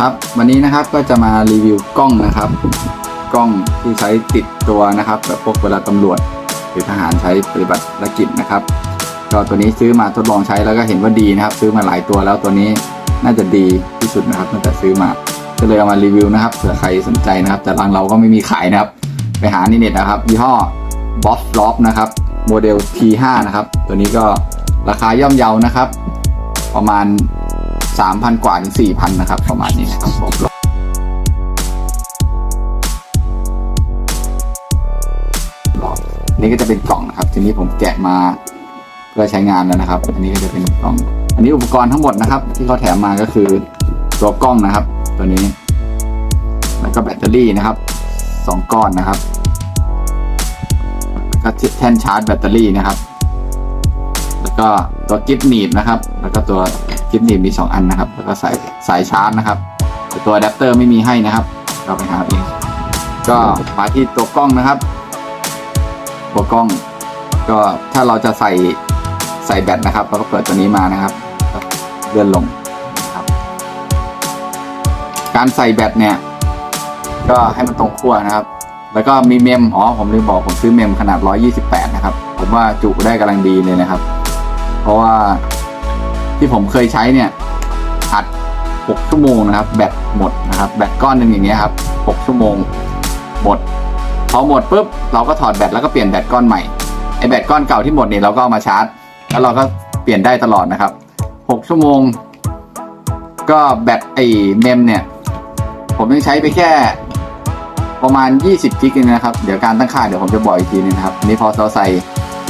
ครับวันนี้นะครับก็จะมารีวิวกล้องนะครับ กล้องที่ใช้ติดตัวนะครับแบบพวกเวลาตำรวจหรือทหารใช้ปฏิบัติภารกิจนะครับก็ตัวนี้ซื้อมาทดลองใช้แล้วก็เห็นว่าดีนะครับ ซื้อมาหลายตัวแล้วตัวนี้น่าจะดีที่สุดนะครับตั้งแต่ซื้อมาก็เลยเอามารีวิวนะครับเผื่อใครสนใจนะครับ แต่ร้านเราก็ไม่มีขายนะครับ ไปหาในเน็ตนะครับยี่ห้อ Boss l o f นะครับโมเดล T5 นะครับ ตัวนี้ก็ราคาย่อมเยานะครับ ประมาณ 3,000 กว่าถึง4,000 นะครับ ประมาณนี้นะครับผมนี่ก็จะเป็นกล่องนะครับ ทีนี้ผมแกะมาเพื่อใช้งานแล้วนะครับ อันนี้ก็จะเป็นกล่อง อันนี้อุปกรณ์ทั้งหมดนะครับ ที่เขาแถมมาก็คือตัวกล้องนะครับ ตัวนี้ แล้วก็แบตเตอรี่นะครับสองก้อนนะครับแล้วก็แท่นชาร์จแบตเตอรี่นะครับ แล้วก็ตัวกิฟต์หนีบนะครับ แล้วก็ตัว กิฟต์หนีบมีสองอันนะครับ แล้วก็สายสายชาร์จนะครับแต่ตัวอะแดปเตอร์ไม่มีให้นะครับ เราไปหาเองก็มาที่ตัวกล้องนะครับ ตัวกล้อง ก็ถ้าเราจะใส่ใส่แบตนะครับเราก็เปิดตัวนี้มานะครับ เลื่อนลงนะครับ การใส่แบตเนี่ย ก็ให้มันตรงขั้วนะครับ แล้วก็มีเมมอ๋อผมลืมบอกผมซื้อเมมขนาด 128 นะครับ ผมว่าจุได้กำลังดีเลยนะครับ เพราะว่า ที่ผมเคยใช้เนี่ยอัด 6 ชั่วโมงนะครับ แบตหมดนะครับ แบตก้อนหนึ่งอย่างเงี้ยครับ 6 ชั่วโมงหมด พอหมดปุ๊บเราก็ถอดแบตแล้วก็เปลี่ยนแบตก้อนใหม่ไอแบตก้อนเก่าที่หมดเนี่ยเราก็เอามาชาร์จ แล้วเราก็เปลี่ยนได้ตลอดนะครับ 6 ชั่วโมง ก็แบตไอเมมเนี่ย ผมยังใช้ไปแค่ประมาณ 20 กิกเองนะครับ เดี๋ยวการตั้งค่าเดี๋ยวผมจะบอกอีกทีนึงนะครับนนี้พอเราใส่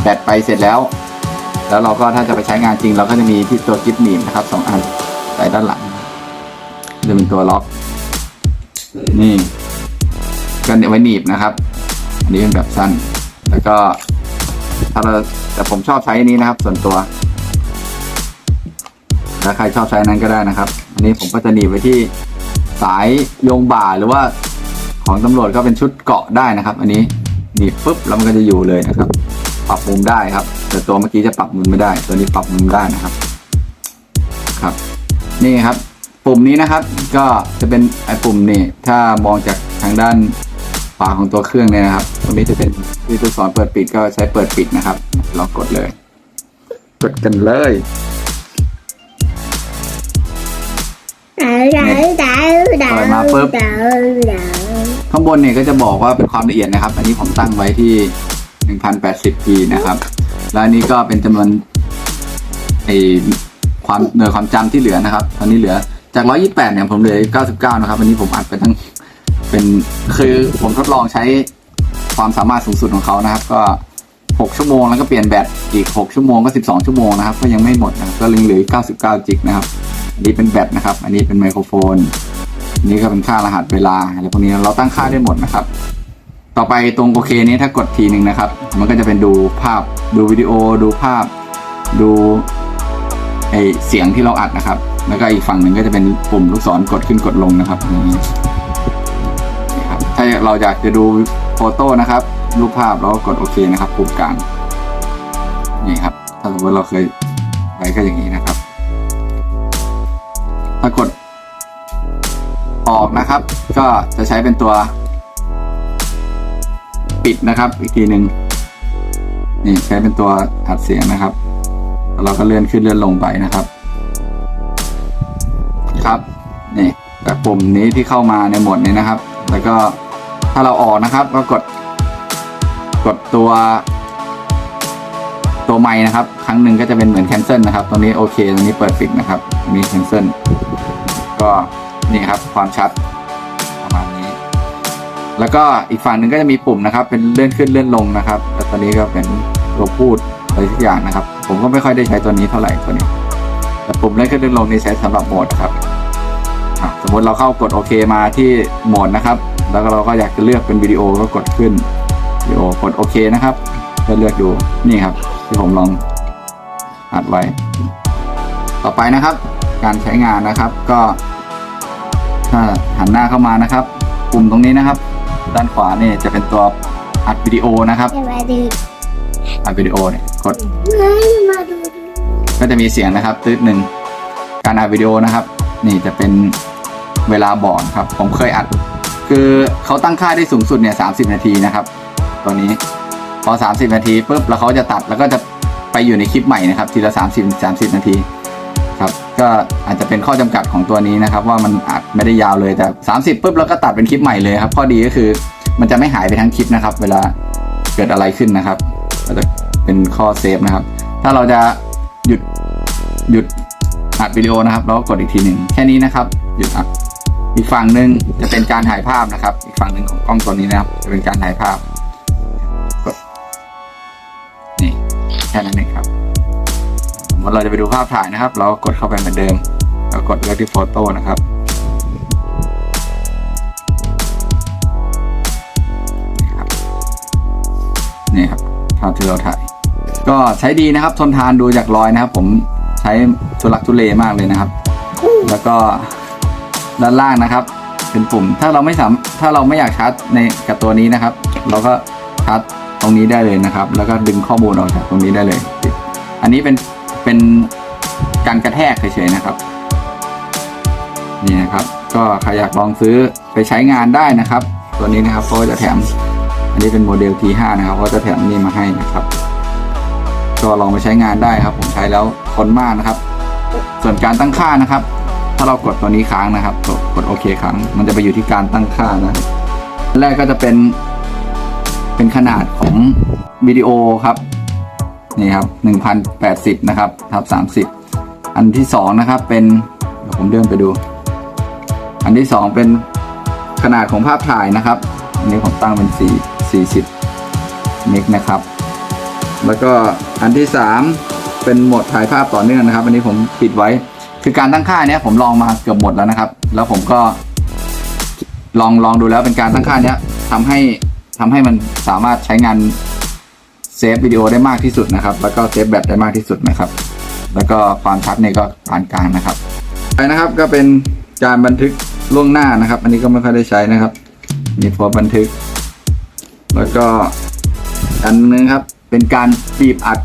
แบตไปเสร็จแล้ว แล้วเราก็ถ้าจะไปใช้งานจริง เราก็จะมีที่ตัวกิฟต์หนีบนะครับสองอันใส่ด้านหลังจะเป็นตัวล็อก นี่ก็เอาไว้หนีบนะครับ อันนี้เป็นแบบสั้น แล้วก็ถ้าเราแต่ผมชอบใช้อันนี้นะครับ ส่วนตัวถ้าใครชอบใช้นั้นก็ได้นะครับ อันนี้ผมก็จะหนีบไว้ที่สายโยงบ่าหรือว่าของตำรวจก็เป็นชุดเกาะได้นะครับ อันนี้หนีบปุ๊บแล้วมันก็จะอยู่เลยนะครับ ปรับมุมได้ครับ แต่ตัวเมื่อกี้จะปรับมุมไม่ได้ ตัวนี้ปรับมุมได้นะครับครับ นี่ครับปุ่มนี้นะครับก็จะเป็นไอ้ปุ่มนี่ถ้ามองจากทางด้านขวาของตัวเครื่องเนี่ยนะครับตรงนี้จะเป็นที่ตัวสอนเปิดปิดก็ใช้เปิดปิดนะครับลองกดเลย กดกันเลยมาปุ๊บข้างบนเนี่ยก็จะบอกว่าเป็นความละเอียดนะครับ อันนี้ผมตั้งไว้ที่ 1080p นะครับ แล้วอันนี้ก็เป็นจำนวนไอความหน่วยความจำที่เหลือนะครับ ตอนนี้เหลือจาก 128 เนี่ยผมเหลือ 99 นะครับ อันนี้ผมอัดไปทั้งเป็นคือผมทดลองใช้ความสามารถสูงสุดของเขานะครับ ก็ 6 ชั่วโมงแล้วก็เปลี่ยนแบตอีก 6 ชั่วโมงก็ 12 ชั่วโมงนะครับ ก็ยังไม่หมดนะครับก็เหลือ 99 จิกนะครับ อันนี้เป็นแบตนะครับ อันนี้เป็นไมโครโฟนนนี้ก็เป็นค่ารหัสเวลาอะไรพวกนี้เราตั้งค่าได้หมดนะครับ ต่อไปตรงโอเคนี้ถ้ากดทีหนึ่งนะครับ มันก็จะเป็นดูภาพดูวิดีโอ ดูภาพ ดูไอเสียงที่เราอัดนะครับ แล้วก็อีกฝั่งหนึ่งก็จะเป็นปุ่มลูกศรกดขึ้นกดลงนะครับนี่ครับ ถ้าเราอยากจะดูโฟโต้นะครับ รูปภาพเราก็กดโอเคนะครับ ปุ่มกลางนี่ครับ ถ้าสมมติเราเคยไว้ก็อย่างนี้นะครับ ถ้ากดออกนะครับ ก็จะใช้เป็นตัว ปิดนะครับ อีกทีหนึ่งนี่ใช้เป็นตัวอัดเสียงนะครับ เราก็เลื่อนขึ้นเลื่อนลงไปนะครับ ครับนี่แต่ปุ่มนี้ที่เข้ามาในโหมดนี้นะครับ แล้วก็ถ้าเราออกนะครับ ก็กด กดตัว ตัวไม้นะครับ ครั้งหนึ่งก็จะเป็นเหมือน cancel นะครับ ตรงนี้โอเคตรงนี้เปิดปิดนะครับตรงนี้ cancel ก็นี่ครับความชัด แล้วก็อีกฝั่งหนึ่งก็จะมีปุ่มนะครับ เป็นเลื่อนขึ้นเลื่อนลงนะครับ แต่ตอนนี้ก็เป็นตัวพูดอะไรทุกอย่างนะครับ ผมก็ไม่ค่อยได้ใช้ตัวนี้เท่าไหร่ตัวนี้แต่ปุ่มเลื่อนขึ้นเลื่อนลงนี่ใช้สำหรับโหมดครับสมมติเราเข้ากดโอเคมาที่โหมดนะครับ แล้วก็เราก็อยากจะเลือกเป็นวิดีโอก็กดขึ้นวิดีโอกดโอเคนะครับก็เลือกดูนี่ครับ ที่ผมลองอัดไว้ ต่อไปนะครับ การใช้งานนะครับก็ถ้าหันหน้าเข้ามานะครับ ปุ่มตรงนี้นะครับ ด้านขวาเนี่ยจะเป็นตัวอัดวิดีโอนะครับมาดูอัดวิดีโอเนี่ยกดมาดูก็จะมีเสียงนะครับตืดหนึ่งการอัดวิดีโอนะครับ นี่จะเป็นเวลาบอดครับ ผมเคยอัด คือเขาตั้งค่าได้สูงสุดเนี่ยสานาทีนะครับ ตัวนี้พอ 30 นาทีปุ๊บแล้วเขาจะตัดแล้วก็จะไปอยู่ในคลิปใหม่นะครับทีละ 30 30 นาทีครับ ก็อาจจะเป็นข้อจำกัดของตัวนี้นะครับ ว่ามันอาจไม่ได้ยาวเลยแต่ 30ปุ๊บแล้วก็ตัดเป็นคลิปใหม่เลยครับข้อดีก็คือมันจะไม่หายไปทั้งคลิปนะครับ เวลาเกิดอะไรขึ้นนะครับก็จะเป็นข้อเซฟนะครับ ถ้าเราจะหยุดหยุดอัดวิดีโอนะครับแล้วกดอีกทีหนึ่งแค่นี้นะครับหยุดอัดอีกฝั่งหนึ่งจะเป็นการถ่ายภาพนะครับ อีกฝั่งหนึ่งของกล้องตัวนี้นะครับ จะเป็นการถ่ายภาพกดนี่แค่นั้นเองครับ มมติเราจะไปดูภาพถ่ายนะครับ เรากดเข้าไปเหมือนเดิมแล้วกดเลือกที่โฟโต้นะครับนี่ครับนี่ครับภาพที่เราถ่าย ก็ใช้ดีนะครับทนทานดูจากรอยนะครับ ผมใช้ทุลักทุเลมากเลยนะครับ แล้วก็ด้านล่างนะครับ เป็นปุ่มถ้าเราไม่สามถ้าเราไม่อยากชาร์จในกับตัวนี้นะครับ เราก็ชาร์จตรงนี้ได้เลยนะครับ แล้วก็ดึงข้อมูลออกจากตรงนี้ได้เลย อันนี้เป็น เป็นการกระแทกเฉยๆนะครับ นี่นะครับ ก็ใครอยากลองซื้อไปใช้งานได้นะครับ ตัวนี้นะครับเขาก็จะแถม อันนี้เป็นโมเดล T5 นะครับเขาจะแถมนี่มาให้นะครับ ก็ลองไปใช้งานได้ครับ ผมใช้แล้วทนมากนะครับ ส่วนการตั้งค่านะครับ ถ้าเรากดตัวนี้ค้างนะครับ กดกดโอเคค้างมันจะไปอยู่ที่การตั้งค่านะครับแรกก็จะเป็นเป็นขนาดของวิดีโอครับ นี่ครับ1080 นะครับทับ30 อันที่สองนะครับเป็นเดี๋ยวผมเดินไปดู อันที่สองเป็นขนาดของภาพถ่ายนะครับอันนี้ผมตั้งเป็น 4 40 เมกนะครับ แล้วก็อันที่สามเป็นโหมดถ่ายภาพต่อเนื่องนะครับ อันนี้ผมปิดไว้ คือการตั้งค่าเนี้ยผมลองมาเกือบหมดแล้วนะครับ แล้วผมก็ลองลองดูแล้วเป็นการตั้งค่าเนี้ยทำให้ทำให้มันสามารถใช้งาน เซฟวิดีโอได้มากที่สุดนะครับ แล้วก็เซฟแบตได้มากที่สุดนะครับ แล้วก็ความชัดเนี่ยก็ปานกลางนะครับไปนะครับก็เป็นการบันทึกล่วงหน้านะครับ อันนี้ก็ไม่ค่อยได้ใช้นะครับ มีพอบันทึก แล้วก็อันนึงครับ เป็นการบีบอัด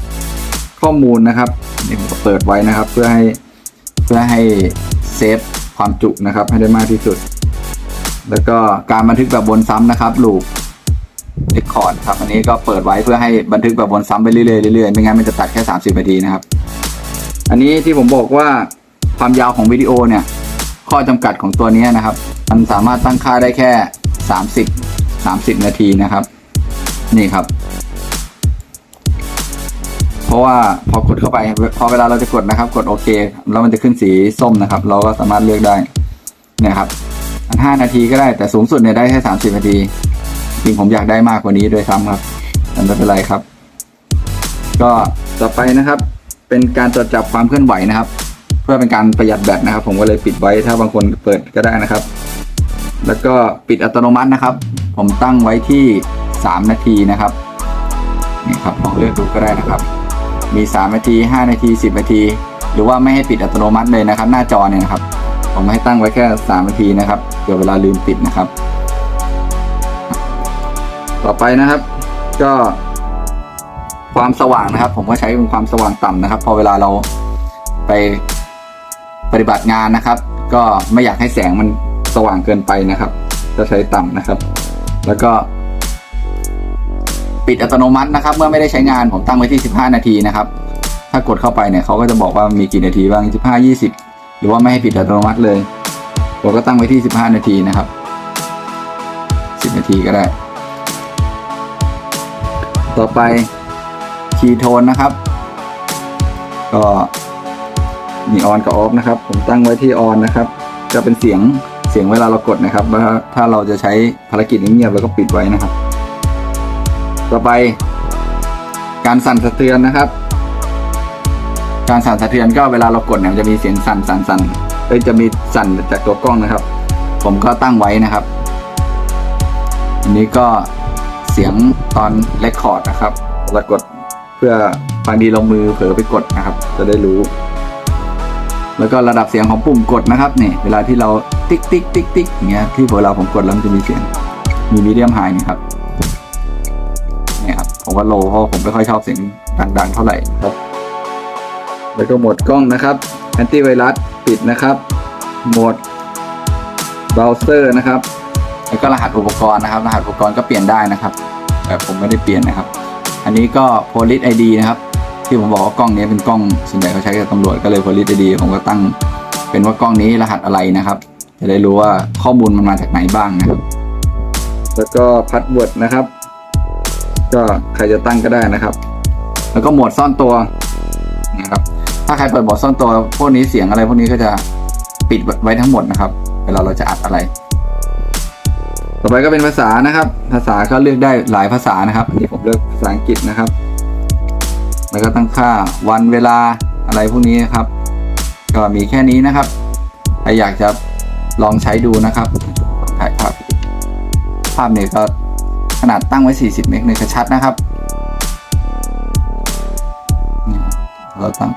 ข้อมูลนะครับนี่ผมเปิดไว้นะครับ เพื่อให้เพื่อให้เซฟความจุนะครับ ให้ได้มากที่สุด แล้วก็การบันทึกแบบวนซ้ำนะครับลูป เรคคอร์ดครับอันนี้ก็เปิดไว้เพื่อให้บันทึกแบบวนซ้ำไปเรื่อยๆเรื่อยๆไม่งั้นมันจะตัดแค่ 30นาทีนะครับ อันนี้ที่ผมบอกว่าความยาวของวิดีโอเนี่ย ข้อจำกัดของตัวนี้นะครับ มันสามารถตั้งค่าได้แค่ 30 30 นาทีนะครับ นี่ครับ เพราะว่าพอกดเข้าไปพอเวลาเราจะกดนะครับ กดโอเคแล้วมันจะขึ้นสีส้มนะครับ เราก็สามารถเลือกได้เนี่ยครับอันห้านาทีก็ได้แต่สูงสุดเนี่ยได้แค่สามสิบนาที จริงผมอยากได้มากกว่านี้ด้วยซ้ำครับแต่ไม่เป็นไรครับ ก็ต่อไปนะครับ เป็นการตรวจจับความเคลื่อนไหวนะครับ เพื่อเป็นการประหยัดแบตนะครับ ผมก็เลยปิดไว้ถ้าบางคนเปิดก็ได้นะครับ แล้วก็ปิดอัตโนมัตินะครับ ผมตั้งไว้ที่สามนาทีนะครับนี่ครับลองเลือกดูก็ได้นะครับ มีสามนาทีห้านาทีสิบนาที หรือว่าไม่ให้ปิดอัตโนมัติเลยนะครับ หน้าจอเนี่ยนะครับ ผมให้ตั้งไว้แค่สามนาทีนะครับเดี๋ยวเวลาลืมปิดนะครับ ต่อไปนะครับ ก็ความสว่างนะครับ ผมก็ใช้เป็นความสว่างต่ำนะครับ พอเวลาเราไปปฏิบัติงานนะครับ ก็ไม่อยากให้แสงมันสว่างเกินไปนะครับจะใช้ต่ำนะครับ แล้วก็ ปิดอัตโนมัตินะครับ เมื่อไม่ได้ใช้งานผมตั้งไว้ที่ 15 นาทีนะครับ ถ้ากดเข้าไปเนี่ยเขาก็จะบอกว่ามีกี่นาทีบ้าง 15 20 หรือว่าไม่ให้ปิดอัตโนมัติเลยผมก็ตั้งไว้ที่ 15 นาทีนะครับ 10 นาทีก็ได้ ต่อไปคีย์โทนนะครับ ก็มีออนกับออฟนะครับ ผมตั้งไว้ที่ออนนะครับ จะเป็นเสียงเสียงเวลาเรากดนะครับแล้วถ้าเราจะใช้ภารกิจเงียบเราก็ปิดไว้นะครับ ต่อไป การสั่นสะเทือนนะครับ การสั่นสะเทือนก็เวลาเรากดเนี่ยจะมีเสียงสั่นสั่นสั่นเอ้ยจะมีสั่นจากตัวกล้องนะครับ ผมก็ตั้งไว้นะครับ อันนี้ก็ เสียงตอนเรคคอร์ดนะครับเรากดเพื่อบางทีเรามือเผลอไปกดนะครับ จะได้รู้ แล้วก็ระดับเสียงของปุ่มกดนะครับเนี่ยเวลาที่เราติ๊กติ๊กติ๊กติ๊กอย่างเงี้ยที่เวลาผมกดแล้วมันจะมีเสียงมีมีเดียมไฮนี่ครับเนี่ยครับผมว่าโลเพราะผมไม่ค่อยชอบเสียงดังๆ เท่าไหร่ครับ แล้วก็โหมดกล้องนะครับแอนตี้ไวรัสปิดนะครับโหมดเบราว์เซอร์นะครับ แล้วก็รหัสอุปกรณ์นะครับ รหัสอุปกรณ์ก็เปลี่ยนได้นะครับแต่ผมไม่ได้เปลี่ยนนะครับ อันนี้ก็ Police ID นะครับ ที่ผมบอกว่ากล้องนี้เป็นกล้องส่วนใหญ่เขาใช้กับตำรวจก็เลย Police ID ผมก็ตั้งเป็นว่ากล้องนี้รหัสอะไรนะครับ จะได้รู้ว่าข้อมูลมันมาจากไหนบ้างนะครับ แล้วก็พัดเวิร์ดนะครับ ก็ใครจะตั้งก็ได้นะครับ แล้วก็โหมดซ่อนตัวนะครับถ้าใครเปิดโหมดซ่อนตัวพวกนี้เสียงอะไรพวกนี้ก็จะปิดไว้ทั้งหมดนะครับ เวลาเราจะอัดอะไร ต่อไปก็เป็นภาษานะครับ ภาษาก็เลือกได้หลายภาษานะครับอันนี้ผมเลือกภาษาอังกฤษนะครับ แล้วก็ตั้งค่าวันเวลาอะไรพวกนี้นะครับ ก็มีแค่นี้นะครับใครอยากจะลองใช้ดูนะครับถ่ายภาพภาพเนี่ยก็ขนาดตั้งไว้ 40 เมกเนี่ยชัดนะครับนี่ครับเราตั้ง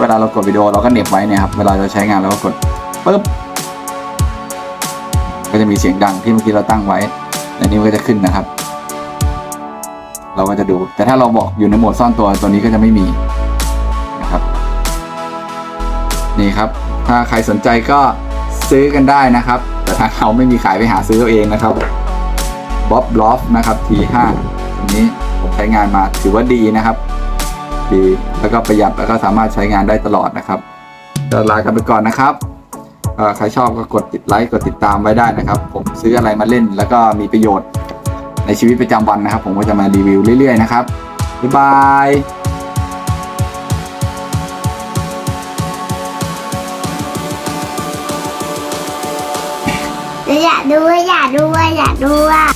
เวลาเรากดวิดีโอเราก็เหน็บไว้เนี่ยครับเวลาเราใช้งานเราก็กดปึ๊บก็จะมีเสียงดังที่เมื่อกี้เราตั้งไว้ในนี้ก็จะขึ้นนะครับ เราก็จะดู แต่ถ้าเราบอกอยู่ในโหมดซ่อนตัวตัวนี้ก็จะไม่มีนะครับ นี่ครับ ถ้าใครสนใจก็ซื้อกันได้นะครับ แต่ทางเขาไม่มีขายไปหาซื้อเอาเองนะครับบ๊อบลอฟนะครับ T5 ตัวนี้ผมใช้งานมาถือว่าดีนะครับ ดี แล้วก็ประหยัดแล้วก็สามารถใช้งานได้ตลอดนะครับก็ลากันไปก่อนนะครับใครชอบก็กดติดไลค์กดติดตามไว้ได้นะครับ ผมซื้ออะไรมาเล่น แล้วก็มีประโยชน์ในชีวิตประจำวันนะครับ ผมก็จะมารีวิวเรื่อยๆนะครับบ๊ายบายอยากดูอยากดูอยากดูอะ